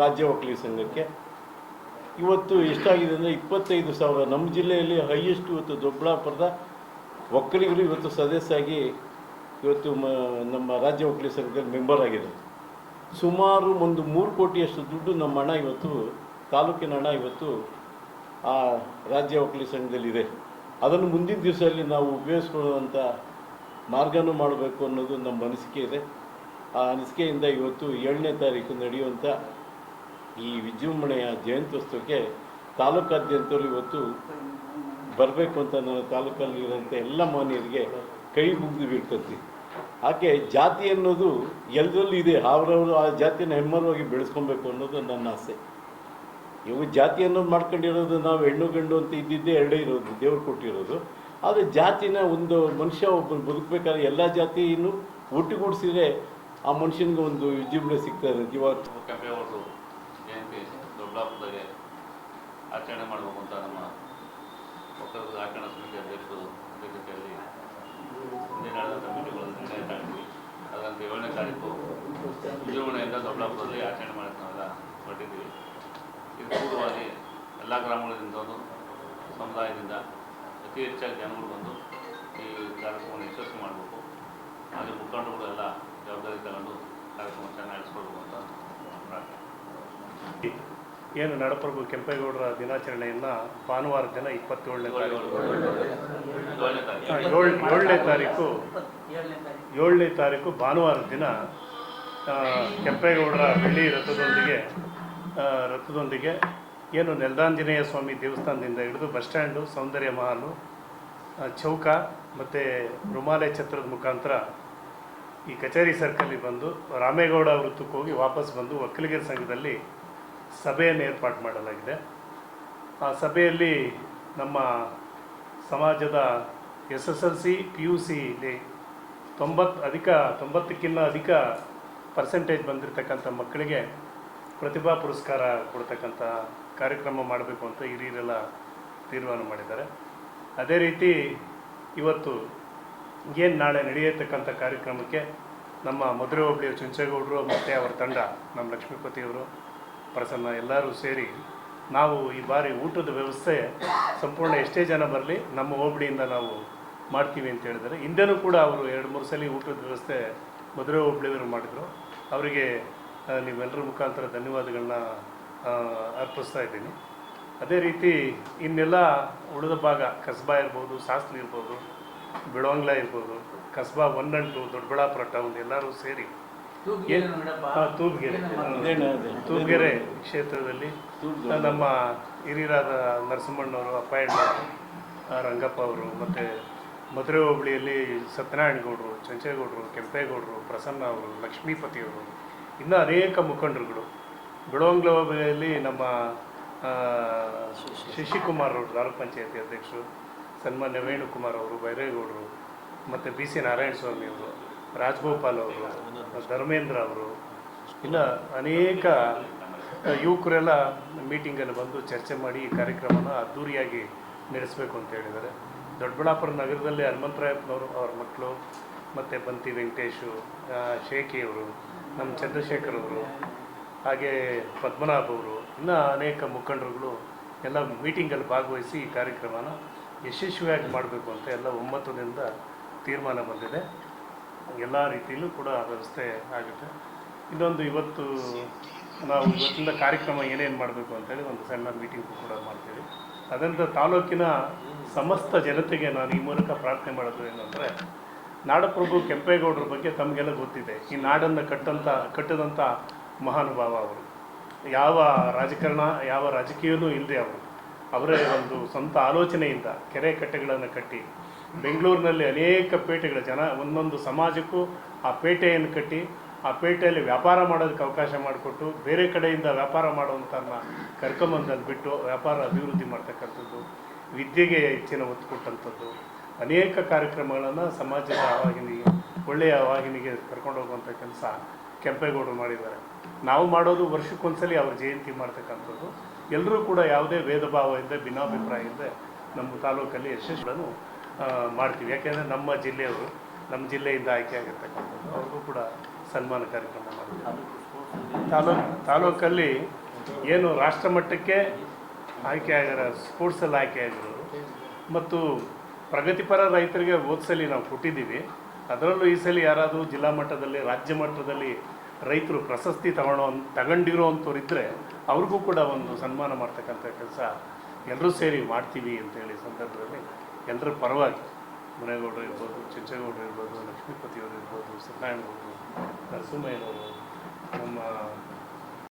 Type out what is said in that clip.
ರಾಜ್ಯ ವಕೀಲಿ ಸಂಘಕ್ಕೆ. ಇವತ್ತು ಎಷ್ಟಾಗಿದೆ ಅಂದರೆ ಇಪ್ಪತ್ತೈದು ಸಾವಿರ. ನಮ್ಮ ಜಿಲ್ಲೆಯಲ್ಲಿ ಹೈಯೆಸ್ಟ್ ಇವತ್ತು ದೊಡ್ಡಬಳ್ಳಾಪುರದ ಒಕ್ಕಲಿಗರು ಇವತ್ತು ಸದಸ್ಯಾಗಿ ಇವತ್ತು ಮ, ನಮ್ಮ ರಾಜ್ಯ ವಕೀಲಿ ಸಂಘದಲ್ಲಿ ಮೆಂಬರ್ ಆಗಿದೆ ಸುಮಾರು ಒಂದು ಮೂರು ಕೋಟಿಯಷ್ಟು ದುಡ್ಡು ನಮ್ಮ ಹಣ ಇವತ್ತು, ತಾಲೂಕಿನ ಹಣ ಇವತ್ತು ಆ ರಾಜ್ಯ ವಕೀಲಿ ಸಂಘದಲ್ಲಿದೆ. ಅದನ್ನು ಮುಂದಿನ ದಿವಸದಲ್ಲಿ ನಾವು ಉಪಯೋಗಿಸ್ಕೊಳ್ಳುವಂಥ ಮಾರ್ಗನೂ ಮಾಡಬೇಕು ಅನ್ನೋದು ನಮ್ಮ ಅನಿಸಿಕೆ ಇದೆ. ಆ ಅನಿಸಿಕೆಯಿಂದ ಇವತ್ತು ಏಳನೇ ತಾರೀಕು ನಡೆಯುವಂಥ ಈ ವಿಜೃಂಭಣೆಯ ಜಯಂತ್ಯೋತ್ಸವಕ್ಕೆ ತಾಲೂಕಾದ್ಯಂತರು ಇವತ್ತು ಬರಬೇಕು ಅಂತ ನಾನು ತಾಲೂಕಲ್ಲಿರುವಂಥ ಎಲ್ಲ ಮಾನ್ಯರಿಗೆ ಕೈ ಮುಗಿದು ಬಿಡ್ತಂತಿ ಆಕೆ ಜಾತಿ ಅನ್ನೋದು ಎಲ್ಲರಲ್ಲೂ ಇದೆ. ಅವರವರು ಆ ಜಾತಿನ ಹೆಮ್ಮರವಾಗಿ ಬೆಳೆಸ್ಕೊಬೇಕು ಅನ್ನೋದು ನನ್ನ ಆಸೆ. ಇವು ಜಾತಿ ಮಾಡ್ಕೊಂಡಿರೋದು ನಾವು ಹೆಣ್ಣು ಗಂಡು ಅಂತ ಇದ್ದಿದ್ದೇ ಎರಡೇ ಇರೋದು, ದೇವ್ರು ಕೊಟ್ಟಿರೋದು. ಆದರೆ ಜಾತಿನ ಒಂದು ಮನುಷ್ಯ ಒಬ್ಬನು ಬದುಕಬೇಕಾದ್ರೆ ಎಲ್ಲ ಜಾತಿಯನ್ನು ಒಟ್ಟುಗೂಡಿಸಿದ್ರೆ ಆ ಮನುಷ್ಯನಿಗೆ ಒಂದು ವಿಜೃಂಭಣೆ ಸಿಗ್ತದೆ ಇವಾಗ ಕೆಂಪೇಗೌಡರು ಜಯಂತಿ ದೊಡ್ಡಬಳ್ಳಾಪುರದಾಗೆ ಆಚರಣೆ ಮಾಡಬೇಕು ಅಂತ ನಮ್ಮ ಒಕ್ಕಲಿಗರ ಆಚರಣಾ ಸಮಿತಿ ಅಧ್ಯಕ್ಷರು ಅಧ್ಯಕ್ಷತೆಯಲ್ಲಿ ಹಿಂದೆ ನಡೆದಂಥ ಮೀಟಿಂಗ್ಗಳಲ್ಲಿ ನಿರ್ಣಯ ತಗೊಂಡ್ವಿ. ಅದರಂತೆ ಏಳನೇ ತಾರೀಕು ವಿಜೃಂಭಣೆಯಿಂದ ದೊಡ್ಡಾಪುರದಲ್ಲಿ ಆಚರಣೆ ಮಾಡೋಕ್ಕೆ ನಾವೆಲ್ಲ ಹೊರಟಿದ್ದೀವಿ. ಇದು ಪೂರ್ವವಾಗಿ ಎಲ್ಲ ಒಂದು ಸಮುದಾಯದಿಂದ ಅತಿ ಹೆಚ್ಚಾಗಿ ಜನಗಳು ಬಂದು ಈ ಕಾರ್ಯಕ್ರಮವನ್ನು ಯಶಸ್ವಿ ಮಾಡಬೇಕು. ಹಾಗೆ ಮುಖಂಡರುಗಳೆಲ್ಲ ಜವಾಬ್ದಾರಿ ತಗೊಂಡು ಕಾರ್ಯಕ್ರಮ ಚೆನ್ನಾಗಿ ನಡೆಸ್ಕೊಳ್ಬೇಕು ಅಂತ ಪ್ರಾರ್ಥನೆ. ಏನು ನಡಪ್ರಭು ಕೆಂಪೇಗೌಡರ ದಿನಾಚರಣೆಯನ್ನು ಭಾನುವಾರ ದಿನ ಇಪ್ಪತ್ತೇಳನೇ ತಾರೀಕು. ಏಳನೇ ತಾರೀಕು. ಏಳನೇ ತಾರೀಕು ಭಾನುವಾರ ದಿನ ಕೆಂಪೇಗೌಡರ ಬೆಳ್ಳಿ ರಥದೊಂದಿಗೆ ರಥದೊಂದಿಗೆ ಏನು ನೆಲ್ದಾಂಜನೇಯ ಸ್ವಾಮಿ ದೇವಸ್ಥಾನದಿಂದ ಹಿಡಿದು ಬಸ್ ಸ್ಟ್ಯಾಂಡು ಸೌಂದರ್ಯ ಮಹಲು ಚೌಕ ಮತ್ತು ರುಮಾಲೆ ಛತ್ರದ ಮುಖಾಂತರ ಈ ಕಚೇರಿ ಸರ್ಕಲ್ಲಿ ಬಂದು ರಾಮೇಗೌಡ ವೃತ್ತಕ್ಕೆ ಹೋಗಿ ವಾಪಸ್ ಬಂದು ಒಕ್ಕಲಿಗರ ಸಂಘದಲ್ಲಿ ಸಭೆಯನ್ನು ಏರ್ಪಾಡು ಮಾಡಲಾಗಿದೆ. ಆ ಸಭೆಯಲ್ಲಿ ನಮ್ಮ ಸಮಾಜದ S S L C P U ಸಿಲಿ ತೊಂಬತ್ತು ಅಧಿಕ, ತೊಂಬತ್ತಕ್ಕಿಂತ ಅಧಿಕ ಪರ್ಸೆಂಟೇಜ್ ಬಂದಿರತಕ್ಕಂಥ ಮಕ್ಕಳಿಗೆ ಪ್ರತಿಭಾ ಪುರಸ್ಕಾರ ಕೊಡ್ತಕ್ಕಂಥ ಕಾರ್ಯಕ್ರಮ ಮಾಡಬೇಕು ಅಂತ ಹಿರಿಯರೆಲ್ಲ ತೀರ್ಮಾನ ಮಾಡಿದ್ದಾರೆ. ಅದೇ ರೀತಿ ಇವತ್ತು ಏನು ನಾಳೆ ನಡೆಯತಕ್ಕಂಥ ಕಾರ್ಯಕ್ರಮಕ್ಕೆ ನಮ್ಮ ಮಧುರೆ ಹೋಬಳಿಯ ಚುಂಚೇಗೌಡರು ಮತ್ತು ಅವರ ತಂಡ, ನಮ್ಮ ಲಕ್ಷ್ಮೀಪತಿಯವರು ಪ್ರಸನ್ನ, ಎಲ್ಲರೂ ಸೇರಿ ನಾವು ಈ ಬಾರಿ ಊಟದ ವ್ಯವಸ್ಥೆ ಸಂಪೂರ್ಣ ಎಷ್ಟೇ ಜನ ಬರಲಿ, ನಮ್ಮ ಹೋಬಳಿಯಿಂದ ನಾವು ಮಾಡ್ತೀವಿ ಅಂತ ಹೇಳಿದರೆ ಹಿಂದೆನೂ ಕೂಡ ಅವರು ಎರಡು, ಮೂರು ಸಲ ಊಟದ ವ್ಯವಸ್ಥೆ ಮದುವೆ ಹೋಬಳಿಯವರು ಮಾಡಿದರು. ಅವರಿಗೆ ನೀವೆಲ್ಲರ ಮುಖಾಂತರ ಧನ್ಯವಾದಗಳನ್ನ ಅರ್ಪಿಸ್ತಾ ಇದ್ದೀನಿ. ಅದೇ ರೀತಿ ಇನ್ನೆಲ್ಲ ಉಳಿದ ಭಾಗ, ಕಸ್ಬಾ ಇರ್ಬೋದು ಶಾಸ್ತ್ರಿ ಇರ್ಬೋದು ಬಿಳವಂಗ್ಲ ಇರ್ಬೋದು, Kasba one and two Doddaballapura town ಎಲ್ಲರೂ ಸೇರಿ ತೂಬ್ಗೆರೆ. ತೂಬ್ಗೆರೆ ಕ್ಷೇತ್ರದಲ್ಲಿ ನಮ್ಮ ಹಿರಿಯರಾದ ನರಸಿಂಹಣ್ಣವರು ಅಪ್ಪಾಯಣ್ಣ ರಂಗಪ್ಪ ಅವರು ಮತ್ತು ಮಧುರೆ ಹೋಬಳಿಯಲ್ಲಿ ಸತ್ಯನಾರಾಯಣ ಗೌಡರು ಚಂಚೇಗೌಡರು ಕೆಂಪೇಗೌಡರು ಪ್ರಸನ್ನ ಅವರು ಲಕ್ಷ್ಮೀಪತಿಯವರು ಇನ್ನೂ ಅನೇಕ ಮುಖಂಡರುಗಳು. ಬಿಳವಂಗ್ಲ ಹೋಬಳಿಯಲ್ಲಿ ನಮ್ಮ ಶಶಿಕುಮಾರ್ ಅವರು ತಾಲೂಕ್ ಪಂಚಾಯತಿ ಅಧ್ಯಕ್ಷರು ಸನ್ಮಾನ್ಯ ವೇಣುಕುಮಾರ್ ಅವರು ಬೈರೇಗೌಡರು ಮತ್ತು ಬಿ ಸಿ ನಾರಾಯಣ ಸ್ವಾಮಿ ಅವರು. ರಾಜಗೋಪಾಲ್ ಅವರು, ಧರ್ಮೇಂದ್ರ ಅವರು, ಇನ್ನು ಅನೇಕ ಯುವಕರೆಲ್ಲ ಮೀಟಿಂಗಲ್ಲಿ ಬಂದು ಚರ್ಚೆ ಮಾಡಿ ಈ ಕಾರ್ಯಕ್ರಮನ ಅದ್ದೂರಿಯಾಗಿ ನಡೆಸಬೇಕು ಅಂತ ಹೇಳಿದ್ದಾರೆ. ದೊಡ್ಡಬಳ್ಳಾಪುರ ನಗರದಲ್ಲಿ ಹನುಮಂತರಾಯಪ್ಪನವರು, ಅವ್ರ ಮಕ್ಕಳು, ಮತ್ತು ಬಂತಿ ವೆಂಕಟೇಶು ಶೇಖಿಯವರು ನಮ್ಮ ಚಂದ್ರಶೇಖರ್ ಅವರು, ಹಾಗೆ ಪದ್ಮನಾಭ ಅವರು, ಇನ್ನೂ ಅನೇಕ ಮುಖಂಡರುಗಳು ಎಲ್ಲ ಮೀಟಿಂಗಲ್ಲಿ ಭಾಗವಹಿಸಿ ಈ ಕಾರ್ಯಕ್ರಮನ ಯಶಸ್ವಿಯಾಗಿ ಮಾಡಬೇಕು ಅಂತ ಎಲ್ಲ ಒಮ್ಮತದಿಂದ ತೀರ್ಮಾನ ಬಂದಿದೆ. ಎಲ್ಲ ರೀತಿಯಲ್ಲೂ ಕೂಡ ವ್ಯವಸ್ಥೆ ಆಗುತ್ತೆ. ಇದೊಂದು ಇವತ್ತು ನಾವು ಇವತ್ತಿಂದ ಕಾರ್ಯಕ್ರಮ ಏನೇನು ಮಾಡಬೇಕು ಅಂತೇಳಿ ಒಂದು ಸಣ್ಣ ಮೀಟಿಂಗ್ ಕೂಡ ಮಾಡ್ತೀವಿ. ಅದರಿಂದ ತಾಲೂಕಿನ ಸಮಸ್ತ ಜನತೆಗೆ ನಾನು ಈ ಮೂಲಕ ಪ್ರಾರ್ಥನೆ ಮಾಡೋದು ಏನಂದರೆ ನಾಡಪ್ರಭು ಕೆಂಪೇಗೌಡರ ಬಗ್ಗೆ ತಮಗೆಲ್ಲ ಗೊತ್ತಿದೆ. ಈ ನಾಡನ್ನು ಕಟ್ಟಂಥ ಕಟ್ಟಿದಂಥ ಮಹಾನುಭಾವ ಅವರು. ಯಾವ ರಾಜಕಾರಣ, ಯಾವ ರಾಜಕೀಯವೂ ಇಲ್ಲದೆ ಅವರು. ಅವರೇ ಒಂದು ಸ್ವಂತ ಆಲೋಚನೆಯಿಂದ ಕೆರೆ ಕಟ್ಟೆಗಳನ್ನು ಕಟ್ಟಿ ಬೆಂಗಳೂರಿನಲ್ಲಿ ಅನೇಕ ಪೇಟೆಗಳ, ಜನ ಒಂದೊಂದು ಸಮಾಜಕ್ಕೂ ಆ ಪೇಟೆಯನ್ನು ಕಟ್ಟಿ, ಆ ಪೇಟೆಯಲ್ಲಿ ವ್ಯಾಪಾರ ಮಾಡೋದಕ್ಕೆ ಅವಕಾಶ ಮಾಡಿಕೊಟ್ಟು, ಬೇರೆ ಕಡೆಯಿಂದ ವ್ಯಾಪಾರ ಮಾಡುವಂಥನ್ನ ಕರ್ಕೊಂಬಂದಲ್ಲಿ ಬಿಟ್ಟು ವ್ಯಾಪಾರ ಅಭಿವೃದ್ಧಿ ಮಾಡ್ತಕ್ಕಂಥದ್ದು, ವಿದ್ಯೆಗೆ ಹೆಚ್ಚಿನ ಒತ್ತು ಕೊಟ್ಟಂಥದ್ದು, ಅನೇಕ ಕಾರ್ಯಕ್ರಮಗಳನ್ನು ಸಮಾಜದ ವಾಹಿನಿಗೆ ಒಳ್ಳೆಯ ವಾಹಿನಿಗೆ ಕರ್ಕೊಂಡು ಹೋಗುವಂಥ ಕೆಲಸ ಕೆಂಪೇಗೌಡರು ಮಾಡಿದ್ದಾರೆ. ನಾವು ಮಾಡೋದು ವರ್ಷಕ್ಕೊಂದ್ಸಲಿ ಅವ್ರ ಜಯಂತಿ ಮಾಡ್ತಕ್ಕಂಥದ್ದು. ಎಲ್ಲರೂ ಕೂಡ ಯಾವುದೇ ಭೇದ ಭಾವ ಇಲ್ಲದೆ, ಭಿನ್ನಾಭಿಪ್ರಾಯ ನಮ್ಮ ತಾಲೂಕಲ್ಲಿ ಯಶಸ್ವಿಗಳನ್ನು ಮಾಡ್ತೀವಿ. ಯಾಕೆಂದರೆ ನಮ್ಮ ಜಿಲ್ಲೆಯವರು ನಮ್ಮ ಜಿಲ್ಲೆಯಿಂದ ಆಯ್ಕೆ ಆಗಿರ್ತಕ್ಕಂಥದ್ದು. ಅವ್ರಿಗೂ ಕೂಡ ಸನ್ಮಾನ ಕಾರ್ಯಕ್ರಮ ಮಾಡ್ತೀವಿ. ತಾಲೂಕು, ತಾಲೂಕಲ್ಲಿ ಏನು ರಾಷ್ಟ್ರ ಮಟ್ಟಕ್ಕೆ ಆಯ್ಕೆ ಆಗಿರೋ, ಸ್ಪೋರ್ಟ್ಸಲ್ಲಿ ಆಯ್ಕೆ ಆಗಿರೋರು ಮತ್ತು ಪ್ರಗತಿಪರ ರೈತರಿಗೆ ಓದಿಸಲಿ ನಾವು ಕೊಟ್ಟಿದ್ದೀವಿ. ಅದರಲ್ಲೂ ಈ ಸಲ ಯಾರಾದರೂ ಜಿಲ್ಲಾ ಮಟ್ಟದಲ್ಲಿ, ರಾಜ್ಯ ಮಟ್ಟದಲ್ಲಿ ರೈತರು ಪ್ರಶಸ್ತಿ ತಗೊಳ್ಳೋ ತಗೊಂಡಿರೋ ಅಂಥವ್ರು ಇದ್ದರೆ ಅವ್ರಿಗೂ ಕೂಡ ಒಂದು ಸನ್ಮಾನ ಮಾಡ್ತಕ್ಕಂಥ ಕೆಲಸ ಎಲ್ಲರೂ ಸೇರಿ ಮಾಡ್ತೀವಿ ಅಂತೇಳಿ ಸಂದರ್ಭದಲ್ಲಿ ಎಲ್ಲರ ಪರವಾಗಿ ಮುನೇಗೌಡರು ಇರ್ಬೋದು ಚೆಂಚೇಗೌಡರು ಇರ್ಬೋದು ಲಕ್ಷ್ಮೀಪತಿಯವರು ಇರ್ಬೋದು ಸತ್ಯನಾರಾಯಣಗೌಡರು ನರಸಿಂಹಯ್ಯನವರು ನಮ್ಮ